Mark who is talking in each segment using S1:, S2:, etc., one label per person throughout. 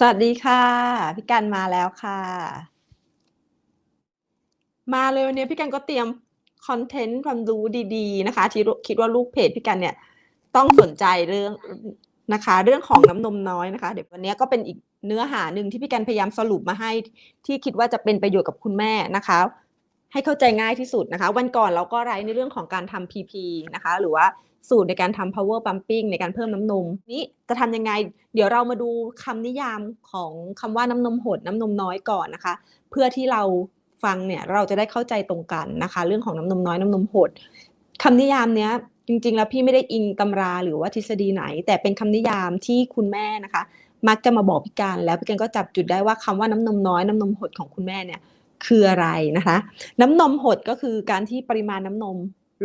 S1: สวัสดีค่ะ พี่กันมาแล้วค่ะ มาเลยวันนี้พี่กันก็เตรียมคอนเทนต์ความรู้ดีๆนะคะ ที่คิดว่าลูกเพจพี่กันเนี่ย ต้องสนใจเรื่องนะคะ เรื่องของน้ำนมน้อยนะคะ เดี๋ยววันนี้ก็เป็นอีกเนื้อหาหนึ่งที่พี่กันพยายามสรุปมาให้ ที่คิดว่าจะเป็นประโยชน์กับคุณแม่นะคะ ให้เข้าใจง่ายที่สุดนะคะ วันก่อนเราก็ไลฟ์ในเรื่องของการทำ PP นะคะ หรือว่า สูตรในการทำ power pumping ในการเพิ่มน้ำนม นี้จะทำยังไง เดี๋ยวเรามาดูคำนิยามของคำว่าน้ำนมหดน้ำนมน้อยก่อนนะคะ เพื่อที่เราฟังเนี่ยเราจะได้เข้าใจตรงกันนะคะ เรื่องของน้ำนมน้อยน้ำนมหดคำนิยามเนี้ยจริงๆ แล้วพี่ไม่ได้อิงตำราหรือว่าทฤษฎีไหน แต่เป็นคำนิยามที่คุณแม่นะคะ มักจะมาบอกพี่การแล้วพี่การก็จับจุดได้ว่าคำว่าน้ำนมน้อยน้ำนมหดของคุณแม่เนี่ยคืออะไรนะคะ น้ำนมหดก็คือการที่ปริมาณน้ำนม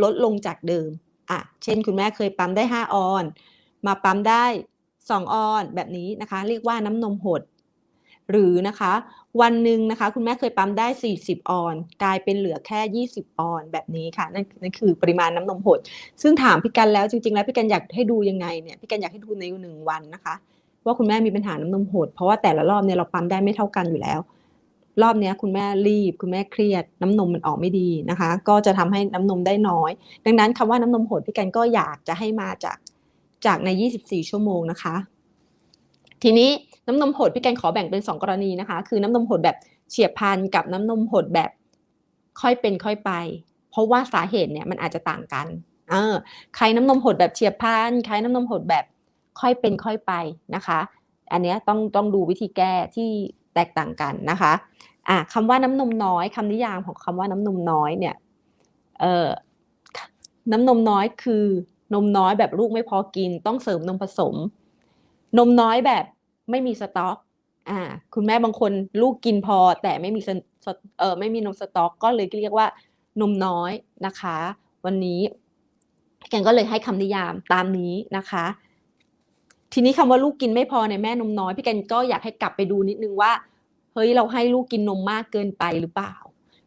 S1: ลดลงจากเดิม อะเช่นคุณแม่เคยปั๊มได้ 5 ออน มาปั๊มได้ 2 ออนแบบนี้นะคะ เรียกว่าน้ำนมหด หรือนะคะ วันหนึ่งนะคะ คุณแม่เคยปั๊มได้ 40 ออน กลายเป็นเหลือแค่ 20 ออนแบบนี้ค่ะนั่นนั่นคือปริมาณน้ำนมหด ซึ่งถามพี่กันแล้วจริง ๆ แล้วพี่กันอยากให้ดูยังไงเนี่ยพี่กันอยากให้ดูในหนึ่งวันนะคะ ว่าคุณแม่มีปัญหาน้ำนมหด เพราะว่าแต่ละรอบเนี่ยเราปั๊มได้ไม่เท่ากันอยู่แล้ว รอบนี้คุณแม่รีบ คุณแม่เครียด น้ำนมมันออกไม่ดีนะคะ ก็จะทำให้น้ำนมได้น้อย ดังนั้นคำว่าน้ำนมหดพี่กันก็อยากจะให้มาจากจากใน 24 ชั่วโมงนะคะ ทีนี้น้ำนมหดพี่กันขอแบ่งเป็น 2 กรณีนะคะ คือน้ำนมหดแบบเฉียบพลันกับน้ำนมหดแบบค่อยเป็นค่อยไป เพราะว่าสาเหตุเนี่ยมันอาจจะต่างกันเออใครน้ำนมหดแบบเฉียบพลันใครน้ำนมหดแบบค่อยเป็นค่อยไปนะคะ อันนี้ต้องต้องดูวิธีแก้ที่ แตกต่างกันนะคะอะคำว่าน้ำนมน้อยคำนิยามของคำว่าน้ำนมน้อยเนี่ยเอ่อน้ำนมน้อยคือนมน้อยแบบลูกไม่พอกิน ต้องเสริมนมผสม นมน้อยแบบไม่มีสต็อกอ่าคุณแม่บางคนลูกกินพอ แต่ไม่มีสเออไม่มีนมสต็อก ก็เลยเรียกว่านมน้อยนะคะ วันนี้แกงก็เลยให้คำนิยามตามนี้นะคะ ทีนี้คำว่าลูกกินไม่พอในแม่นมน้อยพี่แกนก็อยากให้กลับไปดูนิดนึงว่า เฮ้ยเราให้ลูกกินนมมากเกินไปหรือเปล่า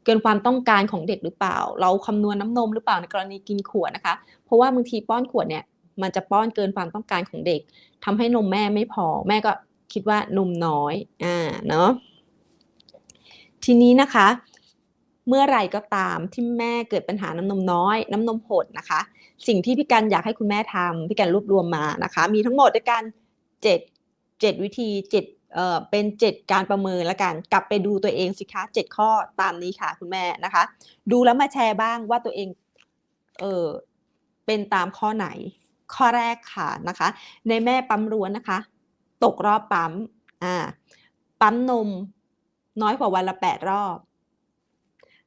S1: เกินความต้องการของเด็กหรือเปล่า เราคำนวณน้ำนมหรือเปล่าในกรณีกินขวดนะคะ เพราะว่าบางทีป้อนขวดเนี่ยมันจะป้อนเกินความต้องการของเด็กทำให้นมแม่ไม่พอ แม่ก็คิดว่านมน้อยอ่าเนาะทีนี้นะคะ เมื่อไรก็ตามที่แม่เกิดปัญหาน้ำนมน้อย น้ำนมหดนะคะ สิ่งที่พี่กันอยากให้คุณแม่ทำพี่กันรวบรวมมานะคะ มีทั้งหมดด้วยกันเจ็ดเจ็ดวิธีเจ็ดเอ่อเป็นเจ็ดการประเมินละกันกลับไปดูตัวเองสิคะเจ็ดข้อตามนี้ค่ะคุณแม่นะคะ ดูแล้วมาแชร์บ้างว่าตัวเองเออเป็นตามข้อไหน ข้อแรกค่ะนะคะ ในแม่ปั๊มรวนนะคะ ตกรอบปั๊มอ่าปั๊มนมน้อยกว่าวันละแปดรอบ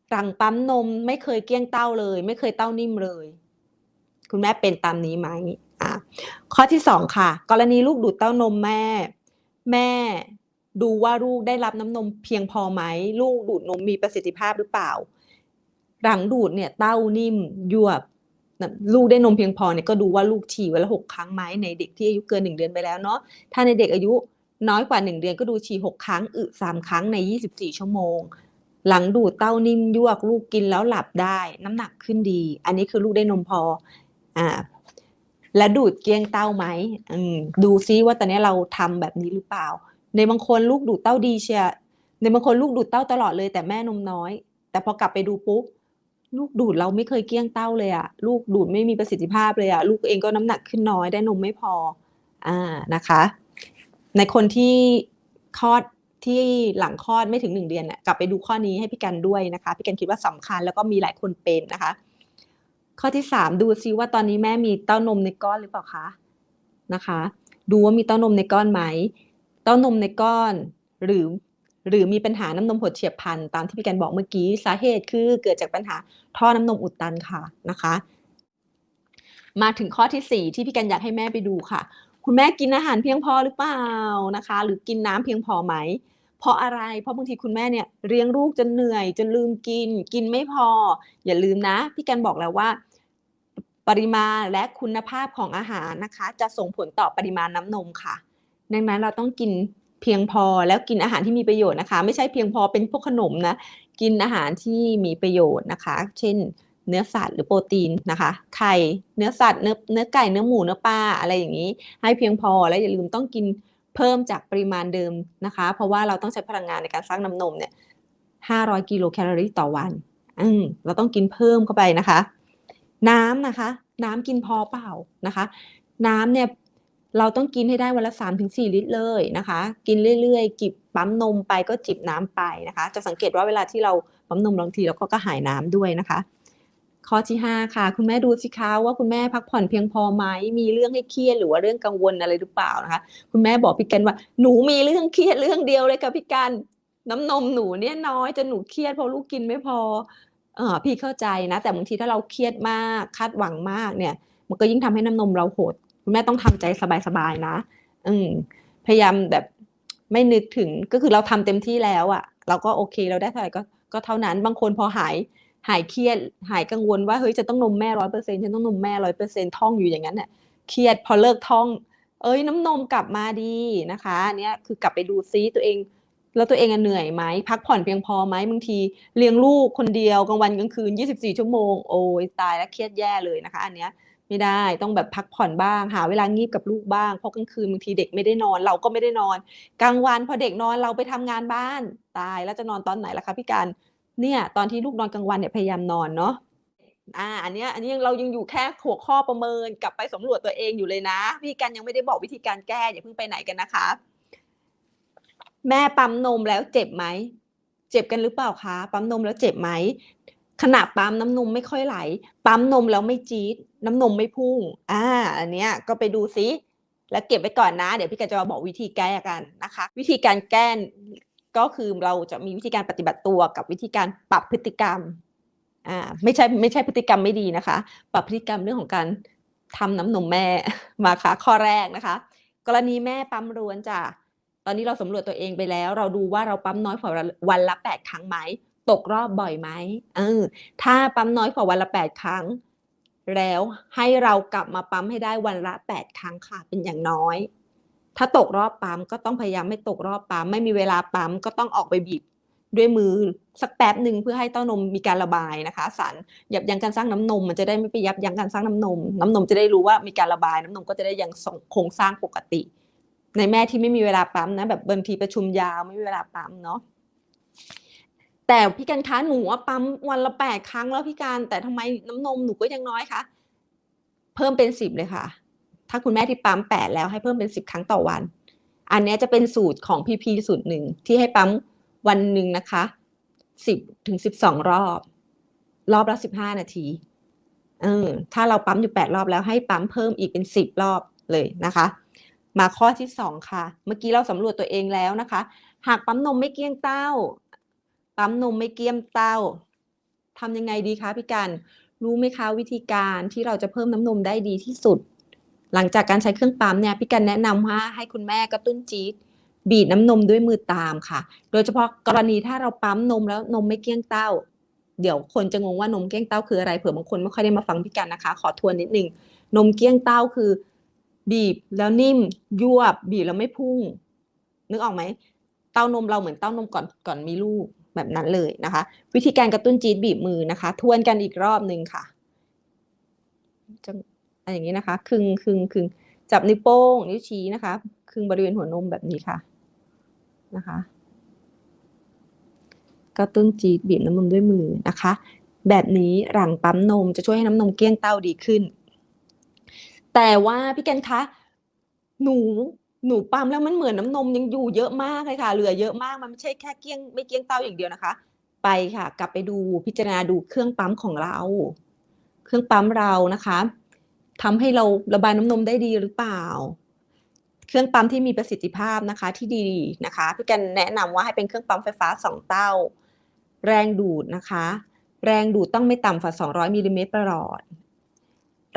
S1: หลังปั๊มนมไม่เคยเกี้ยงเต้าเลย ไม่เคยเต้านิ่มเลย คุณแม่เป็นตามนี้ไหมอ่าข้อที่สองค่ะ กรณีลูกดูดเต้านมแม่ แม่ดูว่าลูกได้รับน้ำนมเพียงพอไหม ลูกดูดนมมีประสิทธิภาพหรือเปล่า หลังดูดเนี่ยเต้านิ่มยวบลูกได้นมเพียงพอเนี่ยก็ดูว่าลูกฉี่วันละหกครั้งไหมในเด็กที่อายุเกินหนึ่งเดือนไปแล้วเนาะถ้าในเด็กอายุน้อยกว่าหนึ่งเดือนก็ดูฉี่หกครั้งอึสามครั้งในยี่สิบสี่ชั่วโมง หลังดูดเต้านิ่มยวกลูกกินแล้วหลับได้ น้ำหนักขึ้นดี อันนี้คือลูกได้นมพอ อ่าและดูดเกลี้ยงเต้าไหมดูซิว่าตอนนี้เราทำแบบนี้หรือเปล่า ในบางคนลูกดูดเต้าดีเชียในบางคนลูกดูดเต้าตลอดเลยแต่แม่นมน้อย แต่พอกลับไปดูปุ๊บลูกดูดเราไม่เคยเกี้ยงเต้าเลยอะลูกดูดไม่มีประสิทธิภาพเลยอะลูกเองก็น้ำหนักขึ้นน้อยได้นมไม่พอ อ่านะคะ ในคนที่คลอดที่หลังคลอดไม่ถึงหนึ่งเดือนน่ะกลับไปดูข้อนี้ให้พี่กันด้วยนะคะ พี่กันคิดว่าสำคัญแล้วก็มีหลายคนเป็นนะคะ ข้อที่สามดูซิว่าตอนนี้แม่มีเต้านมในก้อนหรือเปล่าคะนะคะ ดูว่ามีเต้านมในก้อนไหม เต้านมในก้อน หรือหรือมีปัญหาน้ำนมหดเฉียบพลันตามที่พี่กันบอกเมื่อกี้สาเหตุคือเกิดจากปัญหาท่อน้ำนมอุดตันค่ะนะคะ มาถึงข้อที่สี่ที่พี่กันอยากให้แม่ไปดูค่ะ คุณแม่กินอาหารเพียงพอหรือเปล่านะคะ หรือกินน้ำเพียงพอไหม เพราะอะไร เพราะบางทีคุณแม่เนี่ยเลี้ยงลูกจนเหนื่อยจนลืมกิน กินไม่พอ อย่าลืมนะ พี่กันบอกแล้วว่า ปริมาณและคุณภาพของอาหารนะคะ จะส่งผลต่อปริมาณน้ำนมค่ะ ดังนั้นเราต้องกินเพียงพอแล้วกินอาหารที่มีประโยชน์นะคะ ไม่ใช่เพียงพอเป็นพวกขนมนะกินอาหารที่มีประโยชน์นะคะ เช่น เนื้อสัตว์หรือโปรตีนนะคะ ไข่เนื้อสัตว์เนื้อเนื้อไก่เนื้อหมูเนื้อปลาอะไรอย่างนี้ ให้เพียงพอและอย่าลืมต้องกินเพิ่มจากปริมาณเดิมนะคะ เพราะว่าเราต้องใช้พลังงานในการสร้างน้ำนมเนี่ย500 กิโลแคลอรี่ต่อวัน อืมเราต้องกินเพิ่มเข้าไปนะคะ น้ำนะคะ น้ำกินพอเปล่านะคะ น้ำเนี่ยเราต้องกินให้ได้วันละ 3-4ถึงลิตรเลยนะคะ กินเรื่อยๆจิบปั๊มนมไปก็จิบน้ำไปนะคะ จะสังเกตว่าเวลาที่เราปั๊มนมบางทีเราก็กระหายน้ำด้วยนะคะ ข้อที่ 5 ค่ะ คุณแม่ดูสิคะว่าคุณแม่พักผ่อนเพียงพอไหมมีเรื่องให้เครียดหรือว่าเรื่องกังวลอะไรหรือเปล่านะคะ คุณแม่บอกพี่กันว่าหนูมีเรื่องเครียดเรื่องเดียวเลยค่ะพี่กันน้ำนมหนูเนี่ยน้อยจนหนูเครียดเพราะลูกกินไม่พอ เออพี่เข้าใจนะ แต่บางทีถ้าเราเครียดมากคาดหวังมากเนี่ย มันก็ยิ่งทำให้น้ำนมเราหดคุณแม่ต้องทำใจสบายๆนะ อืมพยายามแบบไม่นึกถึงก็คือเราทำเต็มที่แล้วอะ่ะ เราก็โอเคเราได้เท่าไหร่ก็ก็เท่านั้นบางคนพอหายหายเครียดหายกังวลว่าเฮ้ยจะต้องนมแม่ร้อยเปอร์เซ็นฉันต้องนมแม่ร้อยเปอร์เซ็นท่องอยู่อย่างนั้นเนี่ยเครียดพอเลิกท่อง เอ้ยน้ำนมกลับมาดีนะคะ เนี้ยคือกลับไปดูซิตัวเอง แล้วตัวเองอะเหนื่อยไหมพักผ่อนเพียงพอไหมบางทีเลี้ยงลูกคนเดียวกลางวันกลางคืน 24 ชั่วโมงโอ้ยตายแล้วเครียดแย่เลยนะคะ อันเนี้ยไม่ได้ต้องแบบพักผ่อนบ้างหาเวลางีบกับลูกบ้างเพราะกลางคืนบางทีเด็กไม่ได้นอนเราก็ไม่ได้นอน กลางวันพอเด็กนอนเราไปทำงานบ้าน ตายแล้วจะนอนตอนไหนล่ะคะพี่การเนี่ยตอนที่ลูกนอนกลางวันเนี่ยพยายามนอนเนาะอ่าอันเนี้ยอันนี้เรายังอยู่แค่หัวข้อประเมินกลับไปสำรวจตัวเองอยู่เลยนะ พี่กันยังไม่ได้บอกวิธีการแก้อย่าเพิ่งไปไหนกันนะคะ แม่ปั๊มนมแล้วเจ็บไหม เจ็บกันหรือเปล่าคะ ปั๊มนมแล้วเจ็บไหมขณะปั๊มน้ำนมไม่ค่อยไหล ปั๊มนมแล้วไม่จี๊ด น้ำนมไม่พุ่ง อ่า อันเนี้ยก็ไปดูซิแล้วเก็บไว้ก่อนนะ เดี๋ยวพี่กันจะมาบอกวิธีแก้กันนะคะ วิธีการแก้ก็คือเราจะมีวิธีการปฏิบัติตัวกับวิธีการปรับพฤติกรรม อ่า ไม่ใช่ไม่ใช่พฤติกรรมไม่ดีนะคะ ปรับพฤติกรรมเรื่องของการทำน้ำนมแม่มาค่ะข้อแรกนะคะ กรณีแม่ปั๊มรวนจ้ะ ตอนนี้เราสำรวจตัวเองไปแล้ว เราดูว่าเราปั๊มน้อยกว่าวันละแปดครั้งไหมตกรอบบ่อยไหมเออถ้าปั๊มน้อยกว่าวันละแปดครั้ง แล้วให้เรากลับมาปั๊มให้ได้วันละแปดครั้งค่ะเป็นอย่างน้อย ถ้าตกรอบปั๊มก็ต้องพยายามไม่ตกรอบปั๊มไม่มีเวลาปั๊มก็ต้องออกไปบีบด้วยมือสักแป๊บหนึ่งเพื่อให้เต้านมมีการระบายนะคะสารยับยั้งการสร้างน้ำนม มันจะได้ไม่ไปยับยั้งการสร้างน้ำนม น้ำนมจะได้รู้ว่ามีการระบาย น้ำนมก็จะได้ยังโครงสร้างปกติ ในแม่ที่ไม่มีเวลาปั๊มนะ แบบบางทีประชุมยาวไม่มีเวลาปั๊มเนาะแต่พี่กันคะหนูว่าปั๊มวันละแปดครั้งแล้วพี่การแต่ทำไมน้ำนมหนูก็ยังน้อยคะเพิ่มเป็นสิบเลยค่ะ ถ้าคุณแม่ที่ปั๊มแปดแล้วให้เพิ่มเป็นสิบครั้งต่อวัน อันนี้จะเป็นสูตรของพีพีสูตรหนึ่งที่ให้ปั๊มวันหนึ่งนะคะสิบถึงสิบสองรอบ รอบละสิบห้านาทีเออถ้าเราปั๊มอยู่แปดรอบแล้วให้ปั๊มเพิ่มอีกเป็นสิบรอบเลยนะคะ มาข้อที่สองค่ะ เมื่อกี้เราสำรวจตัวเองแล้วนะคะ หากปั๊มนมไม่เกี้ยงเต้า ปั๊มนมไม่เกี้ยงเต้าทำยังไงดีคะพี่กันรู้ไหมคะวิธีการที่เราจะเพิ่มน้ำนมได้ดีที่สุด หลังจากการใช้เครื่องปั๊มเนี่ยพี่กันแนะนำว่าให้คุณแม่กระตุ้นจี๊ดบีดน้ำนมด้วยมือตามค่ะ โดยเฉพาะกรณีถ้าเราปั๊มนมแล้วนมไม่เกี้ยงเต้า เดี๋ยวคนจะงงว่านมเกี้ยงเต้าคืออะไรเผื่อบางคนไม่ค่อยได้มาฟังพี่กันนะคะ ขอทวนนิดนึงนมเกี้ยงเต้าคือ บีบแล้วนิ่มยวบบีบแล้วไม่พุ่ง นึกออกไหมเต้านมเราเหมือนเต้านมก่อนก่อนมีลูกแบบนั้นเลยนะคะ วิธีการกระตุ้นจี๊ดบีบมือนะคะ ทวนกันอีกรอบหนึ่งค่ะจะอะไรอย่างนี้นะคะคึงคึงคึงจับนิ้วโป้งนิ้วชี้นะคะคึงบริเวณหัวนมแบบนี้ค่ะนะคะกระตุ้นจี๊ดบีบน้ำนมด้วยมือนะคะ แบบนี้หลังปั๊มนมจะช่วยให้น้ำนมเกลี้ยงเต้าดีขึ้น แต่ว่าพี่แกนคะ หนูหนูปั๊มแล้วมันเหมือนน้ำนมยังอยู่เยอะมากเลยค่ะ เหลือเยอะมากมันไม่ใช่แค่เกี้ยงไม่เกี้ยงเต้าอย่างเดียวนะคะ ไปค่ะ กลับไปดูพิจารณาดูเครื่องปั๊มของเรา เครื่องปั๊มเรานะคะทำให้เราระบายน้ำนมได้ดีหรือเปล่า เครื่องปั๊มที่มีประสิทธิภาพนะคะ ที่ดีนะคะ พี่แกนแนะนำว่าให้เป็นเครื่องปั๊มไฟฟ้าสองเต้า แรงดูดนะคะ แรงดูดต้องไม่ต่ำกว่า200มิลลิเมตรประหลอด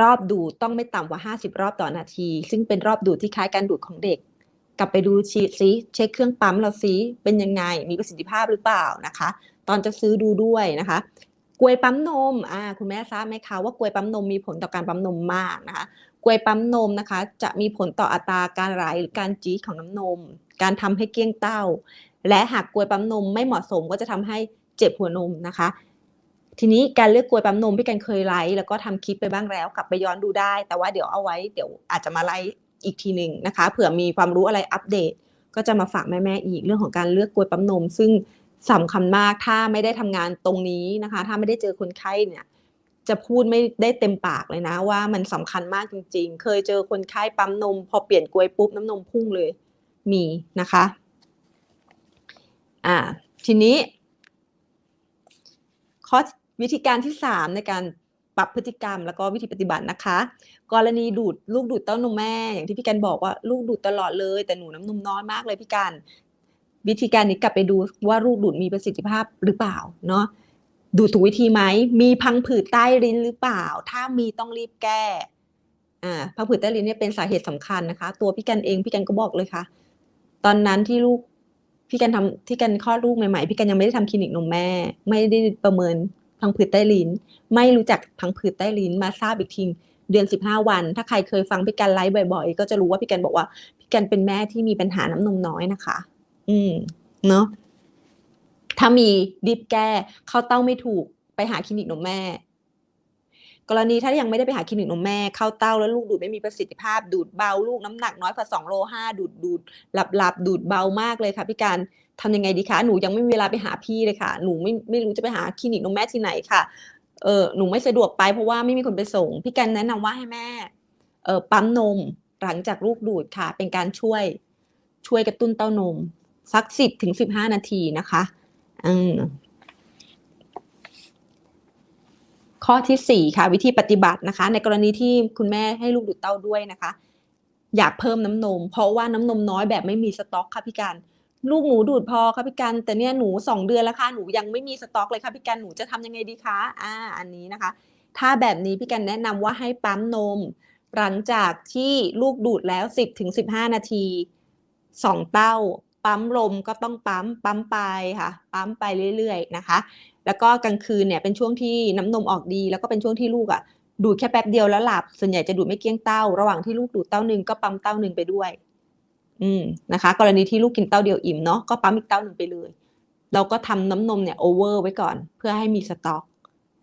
S1: รอบดูดต้องไม่ต่ำกว่า 50 รอบต่อนาที ซึ่งเป็นรอบดูดที่คล้ายการดูดของเด็ก กลับไปดูชีซิเช็คเครื่องปั๊มเราซิเป็นยังไงมีประสิทธิภาพหรือเปล่านะคะ ตอนจะซื้อดูด้วยนะคะกลวยปั๊มนมอ่าคุณแม่ทราบไหมคะว่ากลวยปั๊มนมมีผลต่อการปั๊มนมมากนะคะกลวยปั๊มนมนะคะ จะมีผลต่ออัตราการไหลหรือการจี๊ดของน้ำนม การทำให้เกลี้ยงเต้า และหากกลวยปั๊มนมไม่เหมาะสมก็จะทำให้เจ็บหัวนมนะคะ ทีนี้การเลือกกลวยปั๊มนมพี่กันเคยไลฟ์แล้วก็ทำคลิปไปบ้างแล้ว กลับไปย้อนดูได้ แต่ว่าเดี๋ยวเอาไว้เดี๋ยวอาจจะมาไลฟ์อีกทีหนึ่งนะคะ เผื่อมีความรู้อะไรอัปเดต ก็จะมาฝากแม่ๆอีกเรื่องของการเลือกกล้วยปั๊มนม ซึ่งสำคัญมากถ้าไม่ได้ทำงานตรงนี้นะคะ ถ้าไม่ได้เจอคนไข้เนี่ยจะพูดไม่ได้เต็มปากเลยนะ ว่ามันสำคัญมากจริง ๆ เคยเจอคนไข้ปั๊มนม พอเปลี่ยนกล้วยปุ๊บน้ำนมพุ่งเลยมีนะคะอ่าทีนี้ข้อ วิธีการที่สามในการปรับพฤติกรรมแล้วก็วิธีปฏิบัตินะคะ กรณีดูดลูกดูดเต้านมแม่ อย่างที่พี่กันบอกว่าลูกดูดตลอดเลย แต่หนูน้ำนมน้อยมากเลยพี่กันวิธีการนี้กลับไปดูว่าลูกดูดมีประสิทธิภาพหรือเปล่าเนาะดูดถูกวิธีไหมมีพังผืดใต้ลิ้นหรือเปล่า ถ้ามีต้องรีบแก้อ่าพังผืดใต้ลิ้นเนี่ยเป็นสาเหตุสำคัญนะคะ ตัวพี่กันเองพี่กันก็บอกเลยค่ะ ตอนนั้นที่ลูกพี่กันทำที่กันคลอดลูกใหม่ๆพี่กันยังไม่ได้ทำคลินิกนมแม่ ไม่ได้ประเมิน พังผืดใต้ลิ้น ไม่รู้จักพังผืดใต้ลิ้นมาทราบอีกทีเดือนสิบห้าวัน ถ้าใครเคยฟังพี่กันไลฟ์บ่อย ๆ ก็จะรู้ว่าพี่กันบอกว่าพี่กันเป็นแม่ที่มีปัญหาน้ำนมน้อยนะคะ อืมเนาะถ้ามีรีบแก้เข้าเต้าไม่ถูกไปหาคลินิกนมแม่ กรณีถ้ายังไม่ได้ไปหาคลินิกนมแม่เข้าเต้าแล้วลูกดูดไม่มีประสิทธิภาพดูดเบาลูกน้ำหนักน้อยกว่าสองโลห้าดูดดูดหลับหลับดูดเบามากเลยค่ะพี่การทำยังไงดีคะหนูยังไม่มีเวลาไปหาพี่เลยค่ะ หนูไม่ไม่รู้จะไปหาคลินิกนมแม่ที่ไหนค่ะเออหนูไม่สะดวกไปเพราะว่าไม่มีคนไปส่ง พี่กันแนะนำว่าให้แม่เออปั๊มนมหลังจากลูกดูดค่ะ เป็นการช่วยช่วยกระตุ้นเต้านม สักสิบถึงสิบห้านาทีนะคะอืม ข้อที่สี่ค่ะ วิธีปฏิบัตินะคะ ในกรณีที่คุณแม่ให้ลูกดูดเต้าด้วยนะคะ อยากเพิ่มน้ำนม เพราะว่าน้ำนมน้อยแบบไม่มีสต็อกค่ะพี่การลูกหนูดูดพอค่ะพี่การแต่เนี่ยหนูสองเดือนแล้วค่ะหนูยังไม่มีสต็อกเลยค่ะพี่การหนูจะทำยังไงดีคะอ่าอันนี้นะคะ ถ้าแบบนี้พี่กันแนะนำว่าให้ปั๊มนม หลังจากที่ลูกดูดแล้วสิบถึงสิบห้านาทีสองเต้า ปั๊มลมก็ต้องปั๊มปั๊มไปค่ะ ปั๊มไปเรื่อยๆนะคะ แล้วก็กลางคืนเนี่ยเป็นช่วงที่น้ำนมออกดี แล้วก็เป็นช่วงที่ลูกอะดูดแค่แป๊บเดียวแล้วหลับ ส่วนใหญ่จะดูดไม่เกี้ยงเต้า ระหว่างที่ลูกดูดเต้าหนึ่งก็ปั๊มเต้าหนึ่งไปด้วย อืมนะคะ กรณีที่ลูกกินเต้าเดียวอิ่มเนาะก็ปั๊มอีกเต้าหนึ่งไปเลย เราก็ทำน้ำนมเนี่ยโอเวอร์ไว้ก่อน เพื่อให้มีสต็อก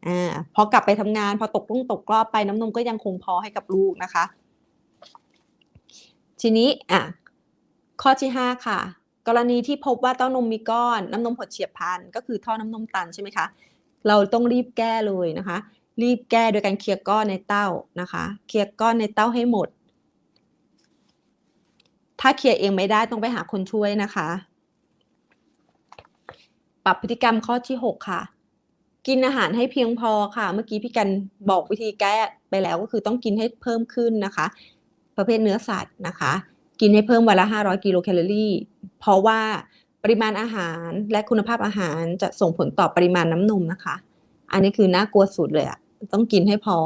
S1: อ่าพอกลับไปทำงาน พอตกลุ่งตกรอบไปน้ำนมก็ยังคงพอให้กับลูกนะคะ ทีนี้อะข้อที่ห้าค่ะ กรณีที่พบว่าเต้านมมีก้อนน้ำนมหดเฉียบพลันก็คือท่อน้ำนมตันใช่ไหมคะ เราต้องรีบแก้เลยนะคะ รีบแก้โดยการเคลียร์ก้อนในเต้านะคะ เคลียร์ก้อนในเต้าให้หมด ถ้าเคลียร์เองไม่ได้ต้องไปหาคนช่วยนะคะ ปรับพฤติกรรมข้อที่หกค่ะ กินอาหารให้เพียงพอค่ะ เมื่อกี้พี่กันบอกวิธีแก้ไปแล้วก็คือต้องกินให้เพิ่มขึ้นนะคะ ประเภทเนื้อสัตว์นะคะ กินให้เพิ่มวันละ 500 กิโลแคลอรี่ เพราะว่าปริมาณอาหารและคุณภาพอาหารจะส่งผลต่อปริมาณน้ำนมนะคะ อันนี้คือน่ากลัวสุดเลยอะต้องกินให้พอ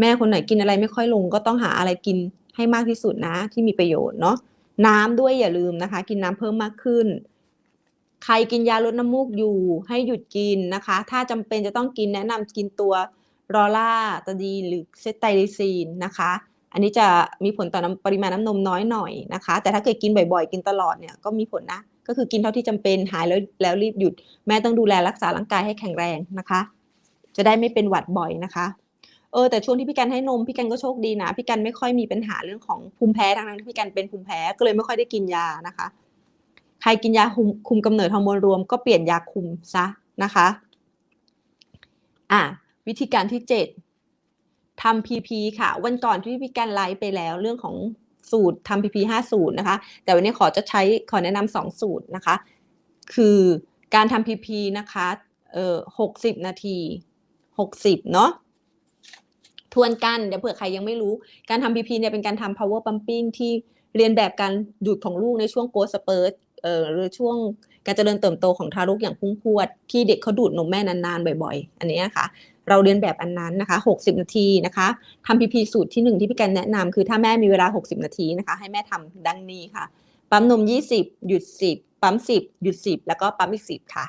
S1: แม่คนไหนกินอะไรไม่ค่อยลง ก็ต้องหาอะไรกินให้มากที่สุดนะ ที่มีประโยชน์เนาะน้ำด้วยอย่าลืมนะคะ กินน้ำเพิ่มมากขึ้น ใครกินยาลดน้ำมูกอยู่ให้หยุดกินนะคะ ถ้าจำเป็นจะต้องกินแนะนำกินตัวรอล่าตะดีหรือเซตไตรซีนนะคะ อันนี้จะมีผลต่อน้ำปริมาณน้ำนมน้อยหน่อยนะคะ แต่ถ้าเกิดกินบ่อยๆ กินตลอดเนี่ยก็มีผลนะ ก็คือกินเท่าที่จำเป็นหายแล้วแล้วรีบหยุด แม่ต้องดูแลรักษาร่างกายให้แข็งแรงนะคะ จะได้ไม่เป็นหวัดบ่อยนะคะเออแต่ช่วงที่พี่กันให้นมพี่กันก็โชคดีนะพี่กันไม่ค่อยมีปัญหาเรื่องของภูมิแพ้ทั้งๆที่พี่กันเป็นภูมิแพ้ก็เลยไม่ค่อยได้กินยานะคะ ใครกินยาคุมคุมกำเนิดฮอร์โมนรวมก็เปลี่ยนยาคุมซะนะคะ อะวิธีการที่เจ็ด ทำ PP ค่ะ วันก่อนที่พี่กันไลฟ์ไปแล้วเรื่องของสูตรทำ PP ห้าสูตรนะคะ แต่วันนี้ขอจะใช้ขอแนะนำสองสูตรนะคะ คือการทำ PP นะคะเอ่อหกสิบนาทีหกสิบเนาะทวนกันเดี๋ยวเผื่อใครยังไม่รู้การทำ PP เนี่ยเป็นการทำ power pumping ที่เรียนแบบการดูดของลูกในช่วง grow spurt เอ่อหรือช่วงการเจริญเติบโตของทารกอย่างพุ่งพรวด ที่เด็กเขาดูดนมแม่นานๆบ่อย ๆ อันนี้นะคะ เราเรียนแบบอันนั้นนะคะ 60 นาทีนะคะทำ PP สูตรที่หนึ่งที่พี่กันแนะนำคือถ้าแม่มีเวลา 60 นาทีนะคะ ให้แม่ทำดังนี้ค่ะ ปั๊มนม 20 หยุด 10 ปั๊ม 10 หยุด 10 แล้วก็ปั๊มอีก 10 ค่ะ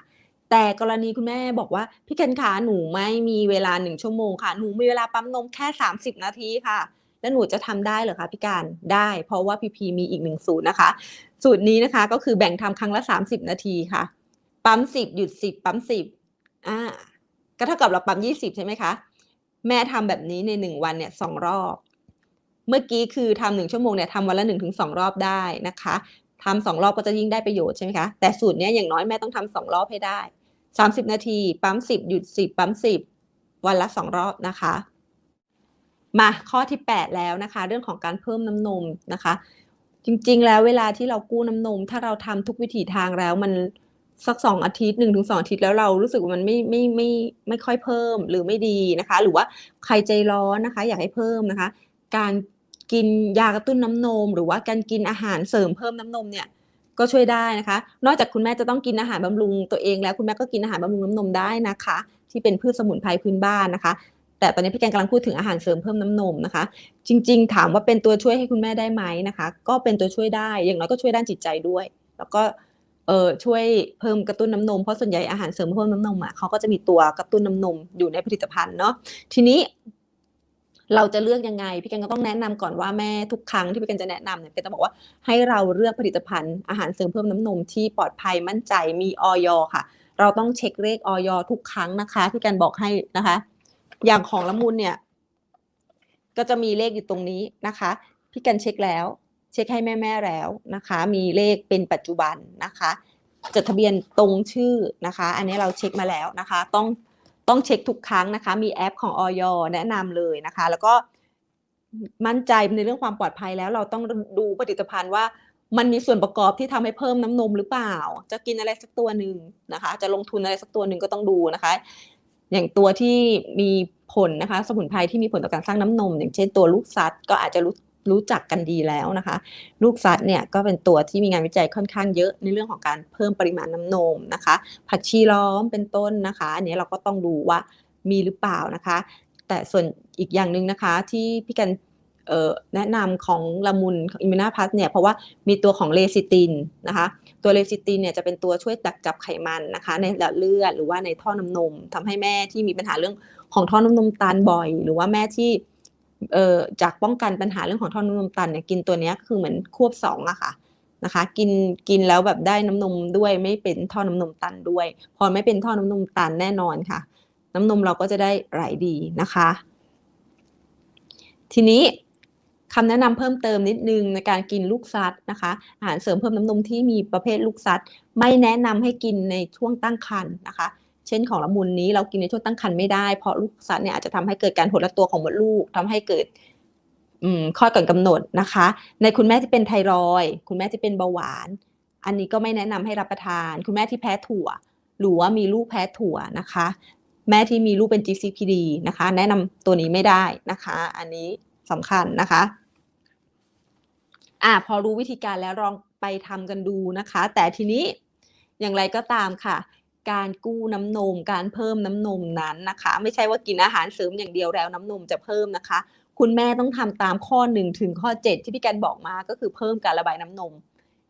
S1: แต่กรณีคุณแม่บอกว่าพี่กันขาหนูไม่มีเวลาหนึ่งชั่วโมงค่ะ หนูมีเวลาปั๊มนมแค่ 30 นาทีค่ะ แล้วหนูจะทำได้เหรอคะพี่การได้ เพราะว่าพีพีมีอีกหนึ่งสูตรนะคะ สูตรนี้นะคะก็คือแบ่งทำครั้งละ 30 นาทีค่ะ ปั๊ม 10 หยุด 10 ปั๊ม 10อ่า ก็เท่ากับเราปั๊ม20ใช่ไหมคะ แม่ทำแบบนี้ในหนึ่งวันเนี่ยสองรอบ เมื่อกี้คือทำหนึ่งชั่วโมงเนี่ยทำวันละหนึ่งถึงสองรอบได้นะคะทำสองรอบก็จะยิ่งได้ประโยชน์ใช่ไหมคะ แต่สูตรเนี้ยอย่างน้อยแม่ต้องทำสองรอบให้ได้สามสิบนาที ปั๊มสิบหยุดสิบปั๊มสิบวันละสองรอบนะคะ มาข้อที่แปดแล้วนะคะ เรื่องของการเพิ่มน้ำนมนะคะ จริงๆ แล้วเวลาที่เรากู้น้ำนม ถ้าเราทำทุกวิถีทางแล้วมัน สักสองอาทิตย์หนึ่งถึงสองอาทิตย์แล้วเรารู้สึกว่ามันไม่ไม่ไม่ไม่ค่อยเพิ่มหรือไม่ดีนะคะ หรือว่าใครใจร้อนนะคะ อยากให้เพิ่มนะคะ การกินยากระตุ้นน้ำนม หรือว่าการกินอาหารเสริมเพิ่มน้ำนมเนี่ยก็ช่วยได้นะคะ นอกจากคุณแม่จะต้องกินอาหารบำรุงตัวเองแล้วคุณแม่ก็กินอาหารบำรุงน้ำนมได้นะคะ ที่เป็นพืชสมุนไพรพื้นบ้านนะคะ แต่ตอนนี้พี่แกงกำลังพูดถึงอาหารเสริมเพิ่มน้ำนมนะคะ จริง ๆ ถามว่าเป็นตัวช่วยให้คุณแม่ได้ไหมนะคะ ก็เป็นตัวช่วยได้อย่างน้อยก็ช่วยด้านจิตใจด้วย แล้วก็ เออช่วยเพิ่มกระตุ้นน้ำนมเพราะส่วนใหญ่อาหารเสริมเพิ่มน้ำนมอะเขาก็จะมีตัวกระตุ้นน้ำนมอยู่ในผลิตภัณฑ์เนาะทีนี้เราจะเลือกยังไง พี่แกงก็ต้องแนะนำก่อนว่าแม่ทุกครั้งที่พี่แกงจะแนะนำเนี่ยพี่จะบอกว่าให้เราเลือกผลิตภัณฑ์อาหารเสริมเพิ่มน้ำนมที่ปลอดภัยมั่นใจมีออยค่ะ เราต้องเช็คเลขออยทุกครั้งนะคะพี่แกงบอกให้นะคะ อย่างของละมุนเนี่ย ก็จะมีเลขอยู่ตรงนี้นะคะ พี่กันเช็คแล้ว เช็คให้แม่แม่ๆแล้วนะคะ มีเลขเป็นปัจจุบันนะคะ จดทะเบียนตรงชื่อนะคะ อันนี้เราเช็คมาแล้วนะคะ ต้องต้องเช็คทุกครั้งนะคะ มีแอปของออยแนะนำเลยนะคะ แล้วก็มั่นใจในเรื่องความปลอดภัยแล้ว เราต้องดูผลิตภัณฑ์ว่ามันมีส่วนประกอบที่ทำให้เพิ่มน้ำนมหรือเปล่า จะกินอะไรสักตัวหนึ่งนะคะ จะลงทุนอะไรสักตัวหนึ่งก็ต้องดูนะคะ อย่างตัวที่มีผลนะคะ สมุนไพรที่มีผลต่อการสร้างน้ำนม อย่างเช่นตัวลูกซัดก็อาจจะรู้ รู้จักกันดีแล้วนะคะ ลูกซัดเนี่ยก็เป็นตัวที่มีงานวิจัยค่อนข้างเยอะในเรื่องของการเพิ่มปริมาณน้ำนมนะคะ ผักชีล้อมเป็นต้นนะคะอันนี้เราก็ต้องดูว่ามีหรือเปล่านะคะ แต่ส่วนอีกอย่างหนึ่งนะคะที่พี่กันแนะนำของละมุนของอิมินาพัสเนี่ยเพราะว่ามีตัวของเลซิตินนะคะตัวเลซิตินเนี่ยจะเป็นตัวช่วยดักจับไขมันนะคะ ในหลอดเลือดหรือว่าในท่อน้ำนมทำให้แม่ที่มีปัญหาเรื่องของท่อน้ำนมตันบ่อย หรือว่าแม่ที่ เอ่อจากป้องกันปัญหาเรื่องของท่อนำนมตันเนี่ยกินตัวเนี้ยคือเหมือนควบสองอะค่ะนะคะ กินกินแล้วแบบได้น้ำนมด้วยไม่เป็นท่อน้ำนมตันด้วย พอไม่เป็นท่อน้ำนมตันแน่นอนค่ะ น้ำนมเราก็จะได้ไหลดีนะคะ ทีนี้คำแนะนำเพิ่มเติมนิดนึงในการกินลูกซัดนะคะอาหารเสริมเพิ่มน้ำนมที่มีประเภทลูกซัดไม่แนะนำให้กินในช่วงตั้งครรภ์นะคะ เช่นของละมุนนี้เรากินในช่วงตั้งครรภ์ไม่ได้เพราะลูกซัดเนี่ยอาจจะทำให้เกิดการหดละตัวของมดลูกทำให้เกิดอืมคลอดก่อนกำหนดนะคะ ในคุณแม่ที่เป็นไทรอยคุณแม่ที่เป็นเบาหวาน อันนี้ก็ไม่แนะนำให้รับประทาน คุณแม่ที่แพ้ถั่ว หรือว่ามีลูกแพ้ถั่วนะคะ แม่ที่มีลูกเป็น GCPD นะคะ แนะนำตัวนี้ไม่ได้นะคะ อันนี้สำคัญนะคะอะพอรู้วิธีการแล้วลองไปทำกันดูนะคะ แต่ทีนี้อย่างไรก็ตามค่ะ การกู้น้ำนม การเพิ่มน้ำนมนั้นนะคะ ไม่ใช่ว่ากินอาหารเสริมอย่างเดียวแล้วน้ำนมจะเพิ่มนะคะ คุณแม่ต้องทำตามข้อหนึ่งถึงข้อเจ็ดที่พี่แกนบอกมาก็คือเพิ่มการระบายน้ำนม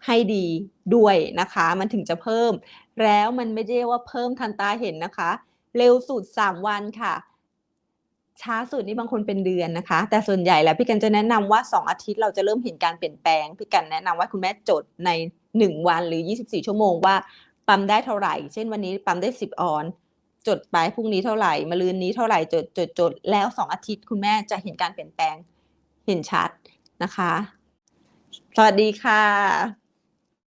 S1: ให้ดีด้วยนะคะ มันถึงจะเพิ่ม แล้วมันไม่ได้ว่าเพิ่มทันตาเห็นนะคะ เร็วสุดสามวันค่ะ ช้าสุดนี่บางคนเป็นเดือนนะคะ แต่ส่วนใหญ่แล้วพี่กันจะแนะนำว่า 2 อาทิตย์เราจะเริ่มเห็นการเปลี่ยนแปลง พี่กันแนะนำว่าคุณแม่จดใน 1 วันหรือ 24 ชั่วโมงว่า ปั๊มได้เท่าไหร่ เช่นวันนี้ปั๊มได้สิบออน จดไปพรุ่งนี้เท่าไหร่มะรืนนี้เท่าไหร่จดจดจดแล้วสองอาทิตย์คุณแม่จะเห็นการเปลี่ยนแปลงเห็นชัดนะคะ สวัสดีค่ะ